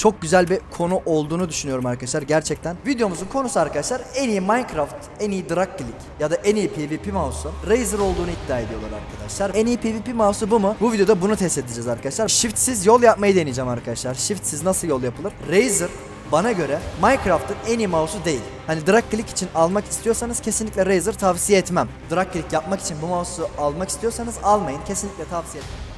çok güzel bir konu olduğunu düşünüyorum arkadaşlar gerçekten. Videomuzun konusu arkadaşlar en iyi Minecraft, en iyi Drag Click ya da en iyi PvP mouse'u Razer olduğunu iddia ediyorlar arkadaşlar. En iyi PvP mouse'u bu mu? Bu videoda bunu test edeceğiz arkadaşlar. Shift'siz yol yapmayı deneyeceğim arkadaşlar. Shift'siz nasıl yol yapılır? Razer bana göre Minecraft'ın en iyi mouse'u değil. Hani drag click için almak istiyorsanız kesinlikle Razer tavsiye etmem. Drag click yapmak için bu mouse'u almak istiyorsanız almayın. Kesinlikle tavsiye etmem.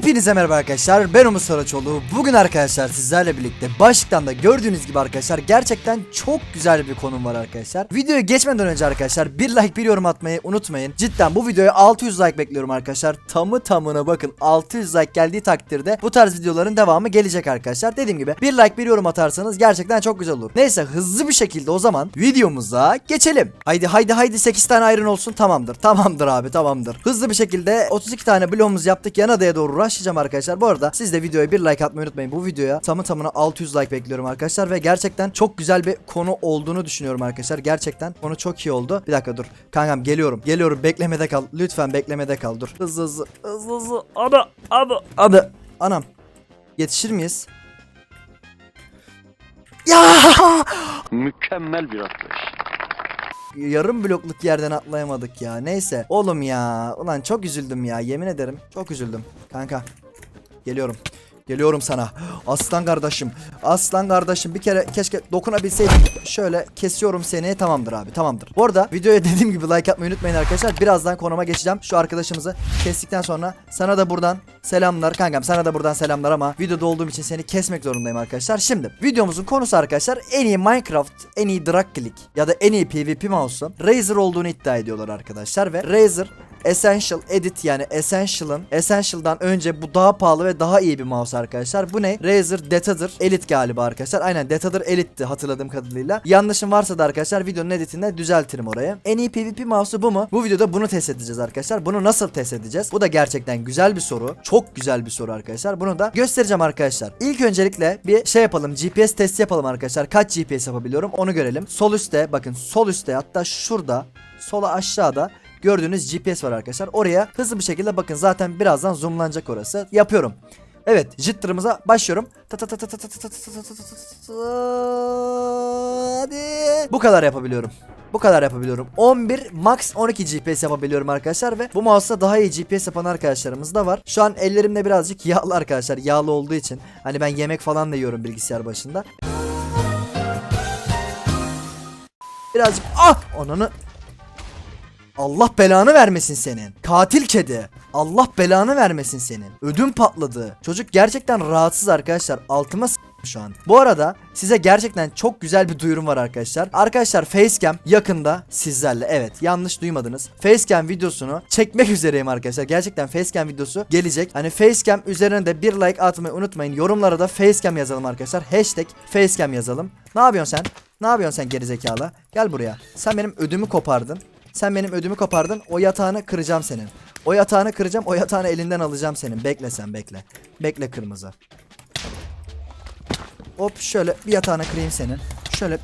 Hepinize merhaba arkadaşlar ben Umut Saraçoğlu. Bugün arkadaşlar sizlerle birlikte başlıktan da gördüğünüz gibi arkadaşlar Gerçekten çok güzel bir konum var arkadaşlar. Videoya geçmeden önce arkadaşlar bir like bir yorum atmayı unutmayın. Cidden bu videoya 600 like bekliyorum arkadaşlar. Tamı tamına bakın 600 like geldiği takdirde Bu tarz videoların devamı gelecek arkadaşlar. Dediğim gibi bir like bir yorum atarsanız gerçekten çok güzel olur. Neyse hızlı bir şekilde o zaman videomuza geçelim. Haydi haydi haydi 8 tane iron olsun. Tamamdır Tamamdır abi tamamdır. Hızlı bir şekilde 32 tane bloğumuzu yaptık. Yan adaya doğru rushlayacağım arkadaşlar. Bu arada siz de videoya bir like atmayı unutmayın. Bu videoya tamı tamına 600 like bekliyorum arkadaşlar ve gerçekten çok güzel bir konu olduğunu düşünüyorum arkadaşlar. Gerçekten konu çok iyi oldu. Bir dakika dur. Kankam geliyorum. Geliyorum. Beklemede kal. Lütfen beklemede kal. Dur. Hızlı hızlı. Hızlı hızlı. Ana. Ana. Ana. Anam. Yetişir miyiz? Ya! Mükemmel bir atlayış. Yarım blokluk yerden atlayamadık ya. Neyse. Oğlum ya. Ulan çok üzüldüm ya. Yemin ederim. Çok üzüldüm. Kanka. Geliyorum. Geliyorum sana. Aslan kardeşim. Aslan kardeşim. Bir kere keşke dokunabilseydim. Şöyle kesiyorum seni. Tamamdır abi. Tamamdır. Bu arada videoya dediğim gibi like atmayı unutmayın arkadaşlar. Birazdan konuma geçeceğim. Şu arkadaşımızı kestikten sonra sana da buradan selamlar. Kankam sana da buradan selamlar ama videoda olduğum için seni kesmek zorundayım arkadaşlar. Şimdi videomuzun konusu arkadaşlar en iyi Minecraft, en iyi Drag Click ya da en iyi PvP mouse'u Razer olduğunu iddia ediyorlar arkadaşlar ve Razer Essential Edit yani Essential'ın Essential'dan önce bu daha pahalı ve daha iyi bir mouse arkadaşlar. Bu ne? Razer Detader Elite galiba arkadaşlar. Aynen Detader Elite'ti hatırladığım kadarıyla. Yanlışım varsa da arkadaşlar videonun editinde düzeltirim oraya. En iyi PvP mouse'u bu mu? Bu videoda bunu test edeceğiz arkadaşlar. Bunu nasıl test edeceğiz? Bu da gerçekten güzel bir soru. Çok güzel bir soru arkadaşlar. Bunu da göstereceğim arkadaşlar. İlk öncelikle bir şey yapalım. GPS testi yapalım arkadaşlar. Kaç GPS yapabiliyorum onu görelim. Sol üstte bakın sol üstte hatta şurada sola aşağıda gördüğünüz GPS var arkadaşlar. Oraya hızlı bir şekilde bakın zaten birazdan zoomlanacak orası. Yapıyorum. Evet jitter'ımıza başlıyorum. Hadi. Bu kadar yapabiliyorum. Bu kadar yapabiliyorum. 11 max 12 GPS yapabiliyorum arkadaşlar ve bu mouse'da daha iyi GPS yapan arkadaşlarımız da var. Şu an ellerimde birazcık yağlı arkadaşlar. Yağlı olduğu için hani ben yemek falan da yiyorum bilgisayar başında. Birazcık ah onunu Allah belanı vermesin senin. Katil kedi. Allah belanı vermesin senin. Ödüm patladı. Çocuk gerçekten rahatsız arkadaşlar. Altıma şu an. Bu arada size gerçekten çok güzel bir duyurum var arkadaşlar. Arkadaşlar Facecam yakında sizlerle. Evet yanlış duymadınız. Facecam videosunu çekmek üzereyim arkadaşlar. Gerçekten Facecam videosu gelecek. Hani Facecam üzerine de bir like atmayı unutmayın. Yorumlara da Facecam yazalım arkadaşlar. Hashtag Facecam yazalım. Ne yapıyorsun sen? Ne yapıyorsun sen gerizekalı? Gel buraya. Sen benim ödümü kopardın. Sen benim ödümü kopardın. O yatağını kıracağım senin. O yatağını kıracağım. O yatağını elinden alacağım senin. Bekle sen bekle. Bekle kırmızı. Hop şöyle bir yatağını kırayım senin. Şöyle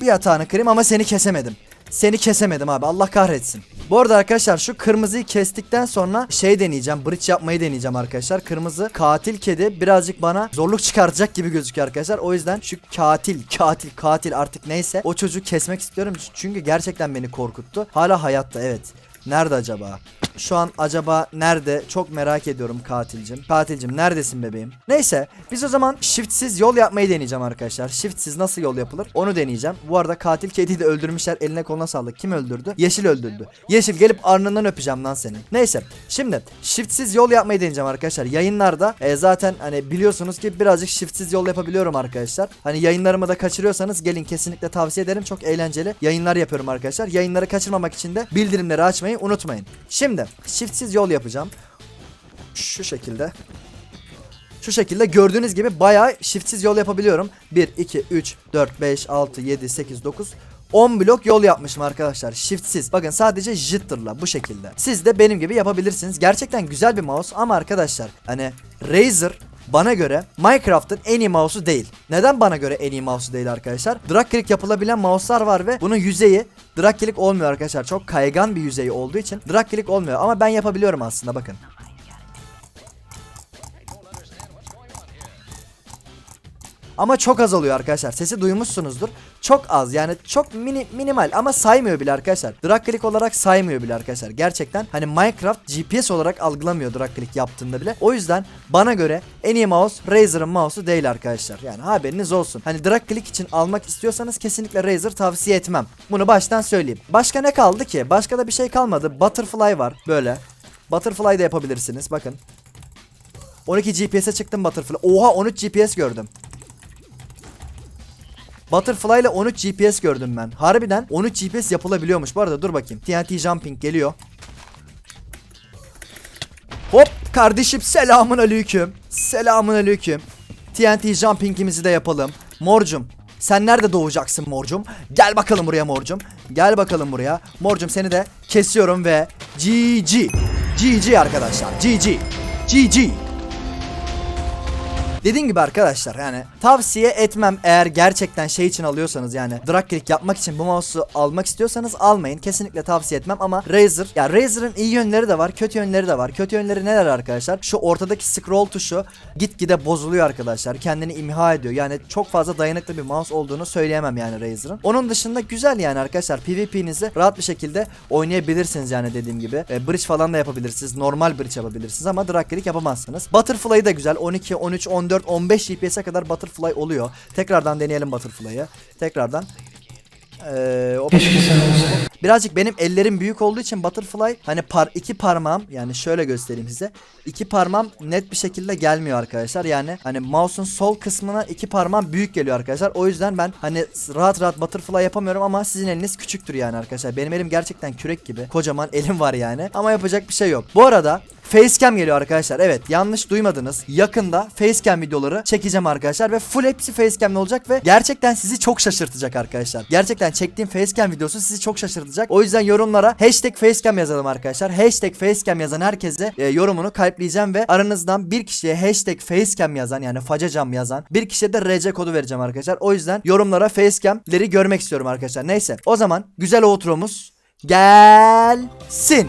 bir yatağını kırayım ama seni kesemedim. Seni kesemedim abi Allah kahretsin. Bu arada arkadaşlar şu kırmızıyı kestikten sonra şey deneyeceğim. Bridge yapmayı deneyeceğim arkadaşlar. Kırmızı katil kedi birazcık bana zorluk çıkartacak gibi gözüküyor arkadaşlar. O yüzden şu katil katil katil artık neyse o çocuğu kesmek istiyorum. Çünkü gerçekten beni korkuttu. Hala hayatta evet. Nerede acaba? Şu an acaba nerede? Çok merak ediyorum katilcim. Katilcim neredesin bebeğim? Neyse biz o zaman shiftsiz yol yapmayı deneyeceğim arkadaşlar. Shiftsiz nasıl yol yapılır? Onu deneyeceğim. Bu arada katil kediyi de öldürmüşler. Eline koluna sağlık. Kim öldürdü? Yeşil öldürdü. Yeşil gelip arnından öpeceğim lan senin. Neyse. Şimdi shiftsiz yol yapmayı deneyeceğim arkadaşlar. Yayınlarda e, zaten hani biliyorsunuz ki birazcık shiftsiz yol yapabiliyorum arkadaşlar. Hani yayınlarımı da kaçırıyorsanız gelin kesinlikle tavsiye ederim. Çok eğlenceli yayınlar yapıyorum arkadaşlar. Yayınları kaçırmamak için de bildirimleri açmayı unutmayın. Şimdi shiftsiz yol yapacağım. Şu şekilde. Şu şekilde gördüğünüz gibi bayağı shiftsiz yol yapabiliyorum. 1, 2, 3, 4, 5, 6, 7, 8, 9, 10 blok yol yapmışım arkadaşlar. Shiftsiz. Bakın sadece jitter'la bu şekilde. Siz de benim gibi yapabilirsiniz. Gerçekten güzel bir mouse ama arkadaşlar hani Razer bana göre Minecraft'ın en iyi mouse'u değil. Neden bana göre en iyi mouse'u değil arkadaşlar? Drag click yapılabilen mouse'lar var ve bunun yüzeyi drag click olmuyor arkadaşlar. Çok kaygan bir yüzeyi olduğu için drag click olmuyor ama ben yapabiliyorum aslında bakın. Ama çok az oluyor arkadaşlar. Sesi duymuşsunuzdur. Çok az yani çok mini, minimal ama saymıyor bile arkadaşlar. Drag click olarak saymıyor bile arkadaşlar. Gerçekten hani Minecraft GPS olarak algılamıyor drag click yaptığında bile. O yüzden bana göre en iyi mouse Razer'ın mouse'u değil arkadaşlar. Yani haberiniz olsun. Hani drag click için almak istiyorsanız kesinlikle Razer tavsiye etmem. Bunu baştan söyleyeyim. Başka ne kaldı ki? Başka da bir şey kalmadı. Butterfly var böyle. Butterfly da yapabilirsiniz. Bakın. 12 GPS'e çıktım Butterfly. Oha 13 GPS gördüm. Butterfly ile 13 GPS gördüm ben. Harbiden 13 GPS yapılabiliyormuş. Bu arada dur bakayım. TNT jumping geliyor. Hop kardeşim selamun aleyküm. Selamun aleyküm. TNT jumpingimizi de yapalım. Morcum sen nerede doğacaksın morcum? Gel bakalım buraya morcum. Gel bakalım buraya. Morcum seni de kesiyorum ve GG. GG arkadaşlar. GG. GG. Dediğim gibi arkadaşlar yani tavsiye etmem eğer gerçekten şey için alıyorsanız yani drag click yapmak için bu mouse'u almak istiyorsanız almayın. Kesinlikle tavsiye etmem ama Razer ya Razer'ın iyi yönleri de var, kötü yönleri de var. Kötü yönleri neler arkadaşlar? Şu ortadaki scroll tuşu gitgide bozuluyor arkadaşlar. Kendini imha ediyor. Yani çok fazla dayanıklı bir mouse olduğunu söyleyemem yani Razer'ın. Onun dışında güzel yani arkadaşlar. PvP'nizi rahat bir şekilde oynayabilirsiniz yani dediğim gibi. E, bridge falan da yapabilirsiniz. Normal bridge yapabilirsiniz ama drag click yapamazsınız. Butterfly da güzel. 12, 13, 14, 15 GPS'e kadar Butterfly oluyor. Tekrardan deneyelim Butterfly'ı. Tekrardan. Ee, o- Birazcık benim ellerim büyük olduğu için Butterfly hani par iki parmağım yani şöyle göstereyim size. iki parmağım net bir şekilde gelmiyor arkadaşlar. Yani hani mouse'un sol kısmına iki parmağım büyük geliyor arkadaşlar. O yüzden ben hani rahat rahat Butterfly yapamıyorum ama sizin eliniz küçüktür yani arkadaşlar. Benim elim gerçekten kürek gibi. Kocaman elim var yani. Ama yapacak bir şey yok. Bu arada Facecam geliyor arkadaşlar. Evet yanlış duymadınız. Yakında facecam videoları çekeceğim arkadaşlar ve full hepsi facecam'li olacak ve gerçekten sizi çok şaşırtacak arkadaşlar. Gerçekten çektiğim facecam videosu sizi çok şaşırtacak. O yüzden yorumlara hashtag facecam yazalım arkadaşlar. Hashtag facecam yazan herkese e, yorumunu kalpleyeceğim ve aranızdan bir kişiye hashtag facecam yazan yani facacam yazan bir kişiye de RC kodu vereceğim arkadaşlar. O yüzden yorumlara facecam'leri görmek istiyorum arkadaşlar. Neyse o zaman güzel outro'muz gelsin.